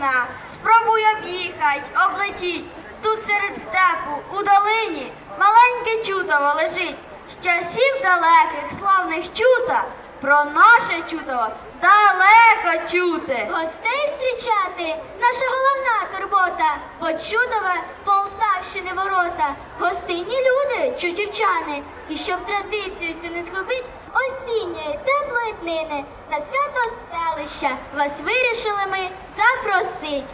Україна. Спробуй об'їхать, облетіть. Тут серед степу, у долині, маленьке чутово лежить. З часів далеких славних чута, про наше чутово далеко чути. Гостей зустрічати наша головна турбота. бо чудове Полтавщини ворота. Гостинні люди, чутівчани. І щоб традицію цю не згубить, осінньої теплої днини на свято селища вас вирішили ми запросить.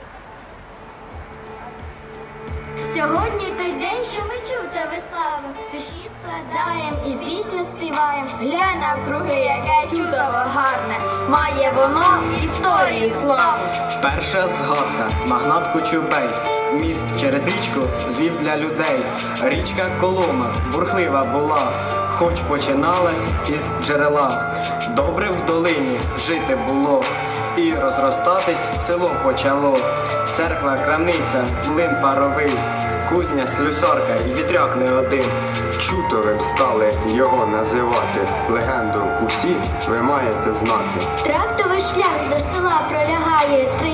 Сьогодні той день, що ми чута веславимо, душі складаємо і пісню співаємо. Глянь навкруги, яке чудово гарне, має воно історію славу. Перша згадка Магнат Кочубей. Міст через річку звів для людей. Річка Колома бурхлива була, хоч починалась із джерела. Добре в долині жити було, і розростатись село почало. Церква, крамниця, млин паровий, кузня, слюсарка і вітряк не один. Чутовим стали його називати. Легенду усі ви маєте знати. Трактовий шлях до села пролягає, три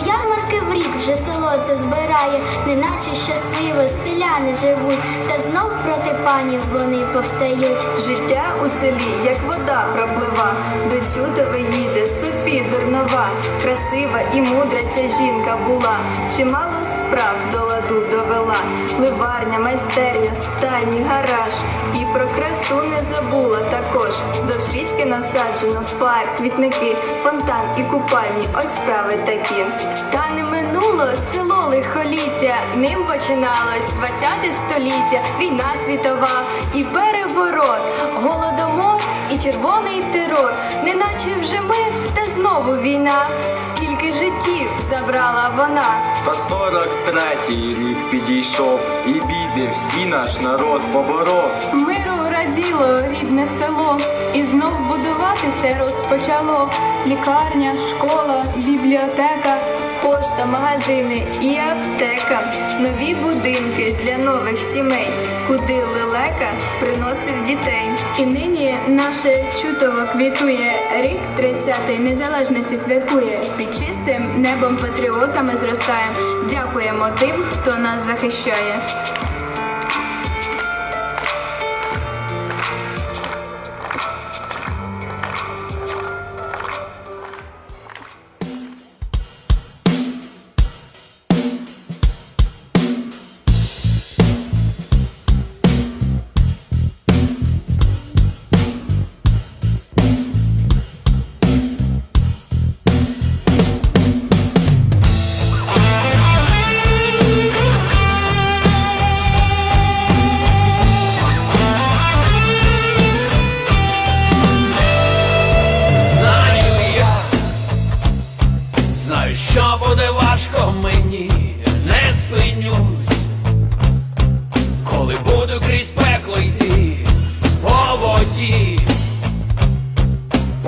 ярмарки в рік вже село це збирає, неначе щасливо селяни живуть, та знов проти панів вони повстають. Життя у селі, як вода проплива, до чуда їде Софі дурнова, красива і мудра ця жінка була, чимало справ до ладу довела, ливарня, майстерня, стайні, гараж. І про красу не забула також. Вздовж річки насаджено парк, квітники, фонтан і купальні. Ось справи такі. Та не минуло село лихоліття, ним починалось 20 століття, війна світова і переворот, голодомор і червоний терор, неначе вже ми, та знову війна. Скільки життів забрала вона. Та сорок третій рік підійшов, і біди всі наш народ поборов. Миру раділо рідне село, і знов будуватися розпочало. Лікарня, школа, бібліотека, пошта, магазини і аптека, нові будинки для нових сімей, куди лелека приносив дітей. І нині наше чутово квітує рік 30-й незалежності святкує. Під чистим небом патріотами зростаєм. Дякуємо тим, хто нас захищає.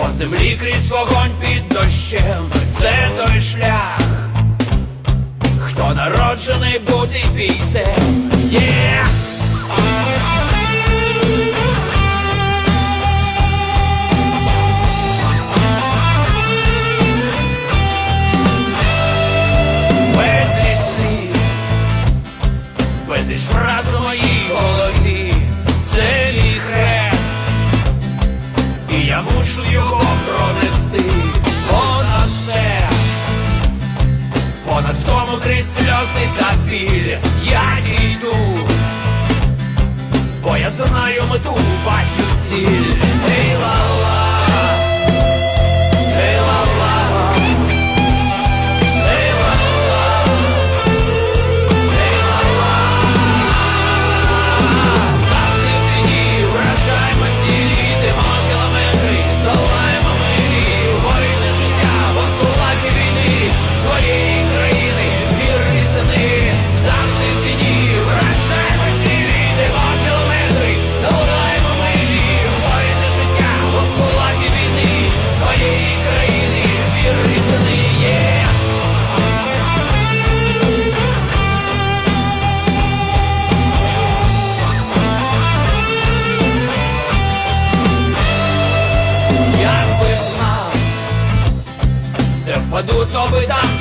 По землі крізь вогонь під дощем, це той шлях, хто народжений бути бійцем. Yeah! Сльози та біль я дійду, бо я знаю мету, бачу ціль, Ей, ла-ла,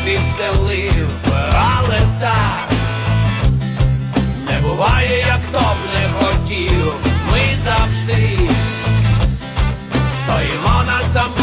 підстелив, але так не буває, як хто б не хотів. Ми завжди стоїмо на самому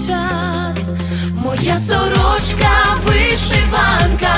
повсякчас. Моя сорочка вишиванка,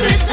Christmas.